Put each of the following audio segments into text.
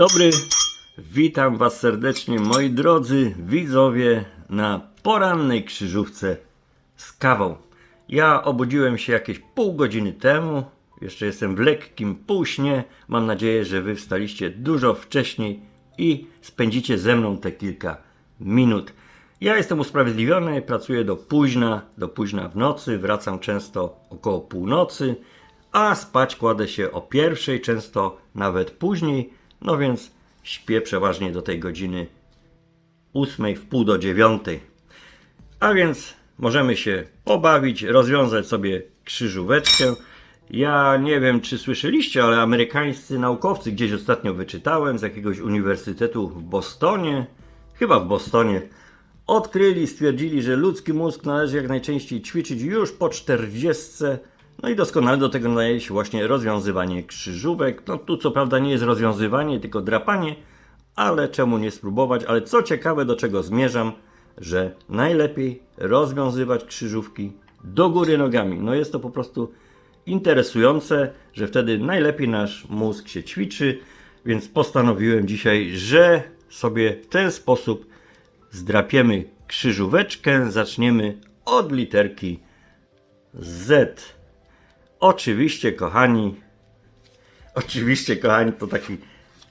dobry, witam Was serdecznie moi drodzy widzowie na porannej krzyżówce z kawą. Ja obudziłem się jakieś pół godziny temu, jeszcze jestem w lekkim półśnie. Mam nadzieję, że Wy wstaliście dużo wcześniej i spędzicie ze mną te kilka minut. Ja jestem usprawiedliwiony, pracuję do późna, do późna w nocy, wracam często około północy, a spać kładę się o pierwszej, często nawet później, no więc śpię przeważnie do tej godziny ósmej, w pół do dziewiątej. A więc możemy się pobawić, rozwiązać sobie krzyżóweczkę. Ja nie wiem, czy słyszeliście, ale amerykańscy naukowcy gdzieś ostatnio wyczytałem z jakiegoś uniwersytetu w Bostonie, chyba w Bostonie, odkryli, stwierdzili, że ludzki mózg należy jak najczęściej ćwiczyć już po 40. No i doskonale do tego nadaje się właśnie rozwiązywanie krzyżówek. No tu co prawda nie jest rozwiązywanie, tylko drapanie, ale czemu nie spróbować? Ale co ciekawe, do czego zmierzam, że najlepiej rozwiązywać krzyżówki do góry nogami. No jest to po prostu interesujące, że wtedy najlepiej nasz mózg się ćwiczy, więc postanowiłem dzisiaj, że sobie w ten sposób zdrapiemy krzyżóweczkę. Zaczniemy od literki Z. Oczywiście, kochani, oczywiście, kochani, to taki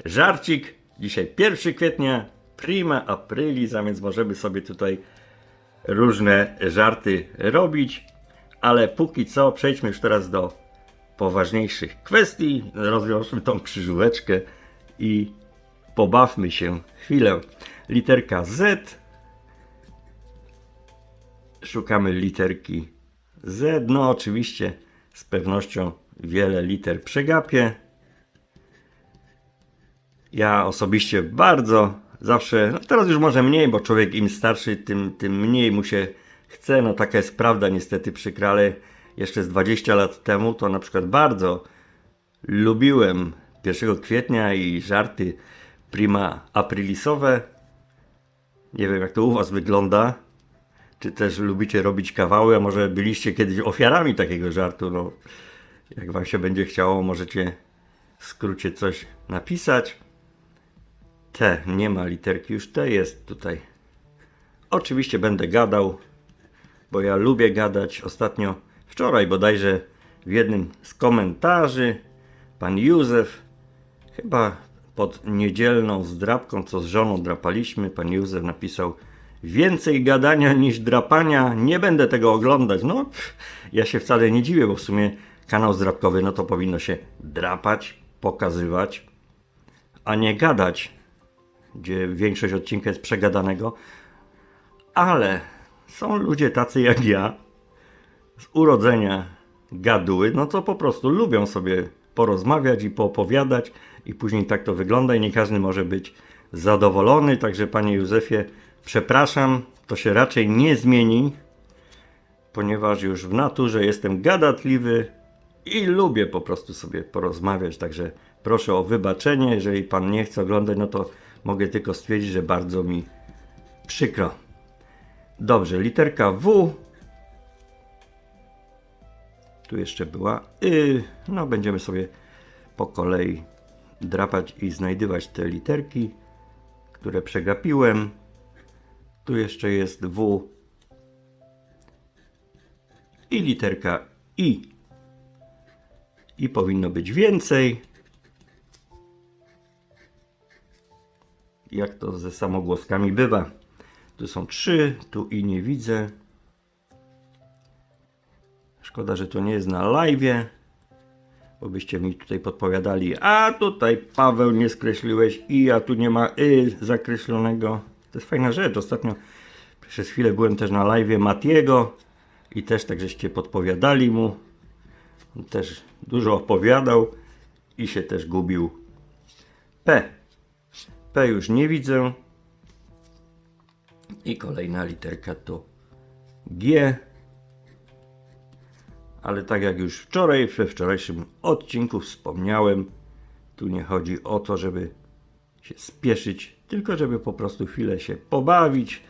żarcik. Dzisiaj 1 kwietnia, prima aprilis, a więc możemy sobie tutaj różne żarty robić, ale póki co przejdźmy już teraz do poważniejszych kwestii. Rozwiążmy tą krzyżóweczkę i pobawmy się chwilę. Literka Z. Szukamy literki Z. No, oczywiście, z pewnością wiele liter przegapię. Ja osobiście bardzo zawsze, no teraz już może mniej, bo człowiek im starszy, tym, tym mniej mu się chce. No taka jest prawda, niestety przykra, ale jeszcze z 20 lat temu to na przykład bardzo lubiłem 1 kwietnia i żarty prima aprilisowe. Nie wiem jak to u Was wygląda. Czy też lubicie robić kawały, a może byliście kiedyś ofiarami takiego żartu? No, jak Wam się będzie chciało, możecie w skrócie coś napisać. T, nie ma literki, już T jest tutaj. Oczywiście będę gadał, bo ja lubię gadać. Ostatnio, wczoraj bodajże w jednym z komentarzy pan Józef, chyba pod niedzielną zdrabką, co z żoną drapaliśmy, pan Józef napisał więcej gadania niż drapania, nie będę tego oglądać. No, ja się wcale nie dziwię, bo w sumie kanał zdrabkowy, no to powinno się drapać, pokazywać, a nie gadać, gdzie większość odcinka jest przegadanego. Ale są ludzie tacy jak ja, z urodzenia gaduły, no to po prostu lubią sobie porozmawiać i poopowiadać i później tak to wygląda i nie każdy może być zadowolony. Także panie Józefie, przepraszam, to się raczej nie zmieni, ponieważ już w naturze jestem gadatliwy i lubię po prostu sobie porozmawiać. Także proszę o wybaczenie, jeżeli pan nie chce oglądać, no to mogę tylko stwierdzić, że bardzo mi przykro. Dobrze, literka W. Tu jeszcze była Y. No, będziemy sobie po kolei drapać i znajdywać te literki, które przegapiłem. Tu jeszcze jest W. I literka I. I powinno być więcej. Jak to ze samogłoskami bywa. Tu są trzy, tu i nie widzę. Szkoda, że to nie jest na live, bo byście mi tutaj podpowiadali, a tutaj Paweł nie skreśliłeś i a tu nie ma y zakreślonego. To jest fajna rzecz. Ostatnio przez chwilę byłem też na live Matiego i też tak żeście podpowiadali mu. On też dużo opowiadał i się też gubił. P. P już nie widzę. I kolejna literka to G. Ale tak jak już wczoraj, we wczorajszym odcinku wspomniałem, tu nie chodzi o to, żeby się spieszyć, tylko żeby po prostu chwilę się pobawić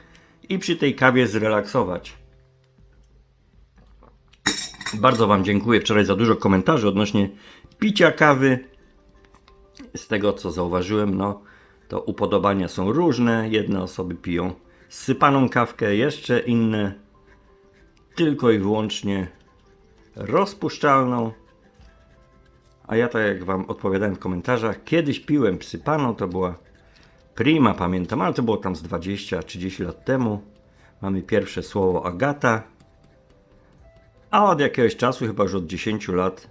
i przy tej kawie zrelaksować. Bardzo Wam dziękuję wczoraj za dużo komentarzy odnośnie picia kawy. z tego co zauważyłem, no to upodobania są różne. Jedne osoby piją sypaną kawkę, jeszcze inne tylko i wyłącznie rozpuszczalną. A ja tak jak wam odpowiadałem w komentarzach, kiedyś piłem psypaną, to była prima, pamiętam, ale to było tam z 20-30 lat temu. Mamy pierwsze słowo Agata. A od jakiegoś czasu, chyba już od 10 lat,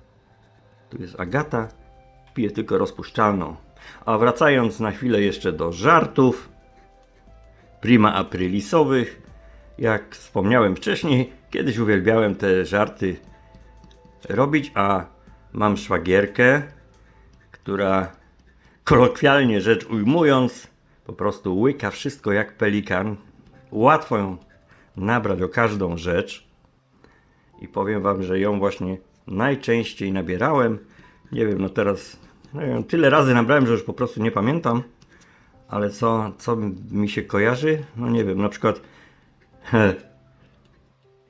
tu jest Agata, piję tylko rozpuszczalną. A wracając na chwilę jeszcze do żartów, prima aprilisowych, jak wspomniałem wcześniej, kiedyś uwielbiałem te żarty robić, a mam szwagierkę, która kolokwialnie rzecz ujmując, po prostu łyka wszystko jak pelikan. Łatwo ją nabrać o każdą rzecz. I powiem wam, że ją właśnie najczęściej nabierałem. Nie wiem, no teraz no wiem, tyle razy nabrałem, że już po prostu nie pamiętam. Ale co, co mi się kojarzy? No nie wiem, na przykład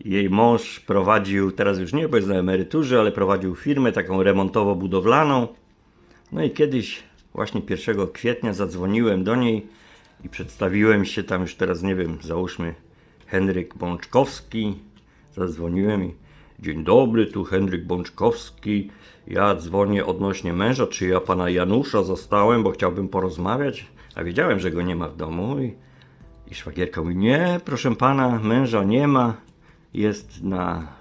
jej mąż prowadził, teraz już nie, bo jest na emeryturze, ale prowadził firmę taką remontowo-budowlaną. No i kiedyś, właśnie 1 kwietnia, zadzwoniłem do niej i przedstawiłem się tam już teraz, nie wiem, załóżmy Henryk Bączkowski. Zadzwoniłem i dzień dobry, tu Henryk Bączkowski. Ja dzwonię odnośnie męża, czy ja pana Janusza zostałem, bo chciałbym porozmawiać. A wiedziałem, że go nie ma w domu i, i szwagierka mówi, nie, proszę pana, męża nie ma. Jest na,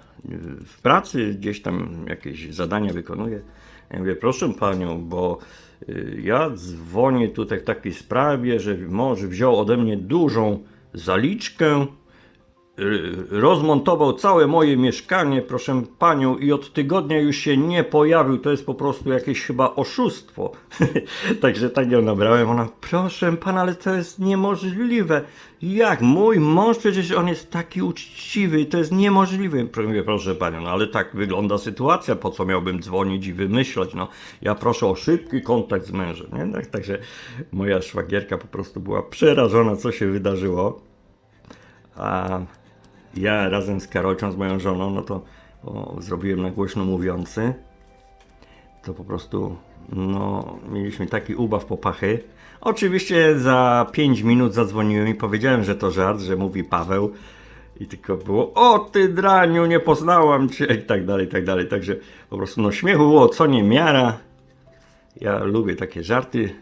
w pracy, gdzieś tam jakieś zadania wykonuje. Ja mówię, proszę panią, bo y, ja dzwonię tutaj w takiej sprawie, że mąż wziął ode mnie dużą zaliczkę, rozmontował całe moje mieszkanie, proszę panią, i od tygodnia już się nie pojawił. To jest po prostu jakieś chyba oszustwo. Także tak ją nabrałem. Ona, proszę pana, ale to jest niemożliwe. Jak? Mój mąż przecież on jest taki uczciwy, to jest niemożliwe. Mówię, proszę panią, no ale tak wygląda sytuacja, po co miałbym dzwonić i wymyślać. No, ja proszę o szybki kontakt z mężem. Nie? Tak, także moja szwagierka po prostu była przerażona, co się wydarzyło. A ja razem z Karolcią, z moją żoną, no to o, zrobiłem na głośno mówiący. To po prostu, no, mieliśmy taki ubaw po pachy. Oczywiście za 5 minut zadzwoniłem i powiedziałem, że to żart, że mówi Paweł. I tylko było, o ty draniu, nie poznałam cię i tak dalej, i tak dalej. Także po prostu, no śmiechu było co nie miara. Ja lubię takie żarty.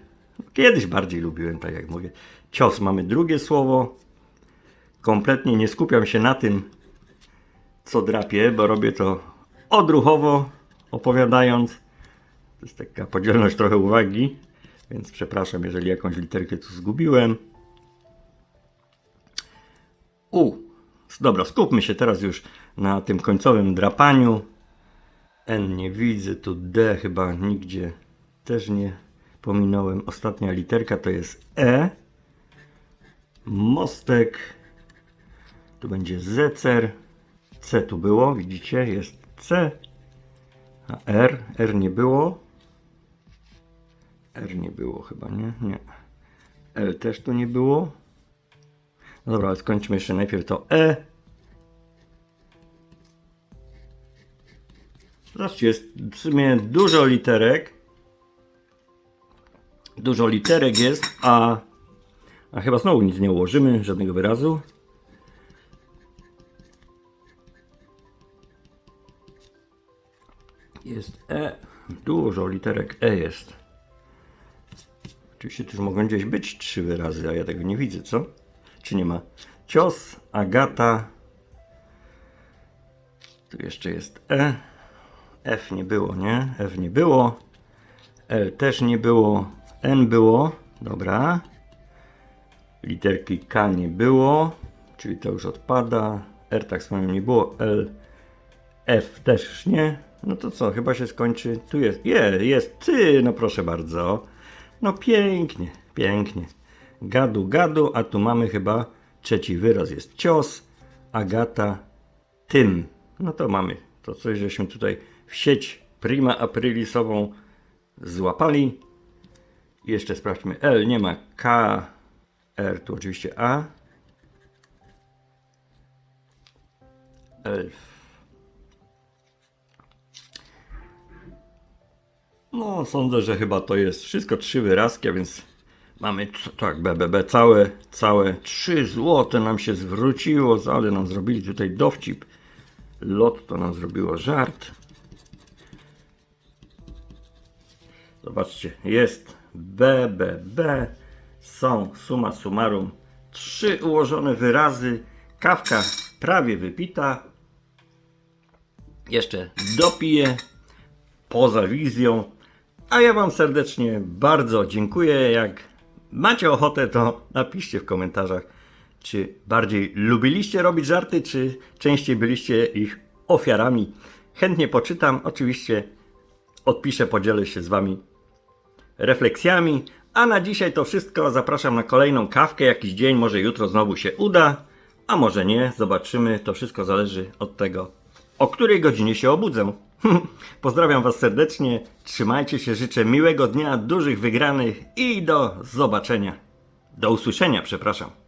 Kiedyś bardziej lubiłem, tak jak mówię. Cios, mamy drugie słowo kompletnie nie skupiam się na tym, co drapię, bo robię to odruchowo, opowiadając. To jest taka podzielność trochę uwagi, więc przepraszam, jeżeli jakąś literkę tu zgubiłem. U. Dobra, skupmy się teraz już na tym końcowym drapaniu. N nie widzę, tu D chyba nigdzie też nie pominąłem. Ostatnia literka to jest E. Mostek. Tu będzie zecer. C tu było, widzicie, jest C. A R, R nie było. R nie było chyba, nie? Nie. L też tu nie było. No dobra, ale skończmy jeszcze najpierw to E. Zobaczcie, jest w sumie dużo literek. Dużo literek jest, a, a chyba znowu nic nie ułożymy, żadnego wyrazu. Jest E. Dużo literek E jest. Oczywiście już mogą gdzieś być trzy wyrazy, a ja tego nie widzę, co? Czy nie ma? Cios, Agata. Tu jeszcze jest E. F nie było, nie? F nie było. L też nie było. N było. Dobra. Literki K nie było, czyli to już odpada. R tak samo nie było. L, F też nie. No to co, chyba się skończy. Tu jest, je, jest ty, no proszę bardzo. No pięknie, pięknie. Gadu, gadu, a tu mamy chyba trzeci wyraz. Jest cios, Agata, tym. No to mamy to coś, żeśmy tutaj w sieć prima aprilisową złapali. Jeszcze sprawdźmy L, nie ma K, R tu oczywiście A. Elf. No, sądzę, że chyba to jest wszystko trzy wyrazki, a więc mamy tak, BBB, całe, całe 3 złote nam się zwróciło, ale nam zrobili tutaj dowcip. Lot to nam zrobiło żart. Zobaczcie, jest BBB, są summa summarum trzy ułożone wyrazy, kawka prawie wypita, jeszcze dopiję poza wizją, a ja Wam serdecznie bardzo dziękuję. Jak macie ochotę, to napiszcie w komentarzach, czy bardziej lubiliście robić żarty, czy częściej byliście ich ofiarami. Chętnie poczytam, oczywiście odpiszę, podzielę się z Wami refleksjami. A na dzisiaj to wszystko. Zapraszam na kolejną kawkę. Jakiś dzień, może jutro znowu się uda, a może nie. Zobaczymy. To wszystko zależy od tego, o której godzinie się obudzę. Pozdrawiam Was serdecznie. Trzymajcie się. Życzę miłego dnia, dużych wygranych i do zobaczenia. Do usłyszenia, przepraszam.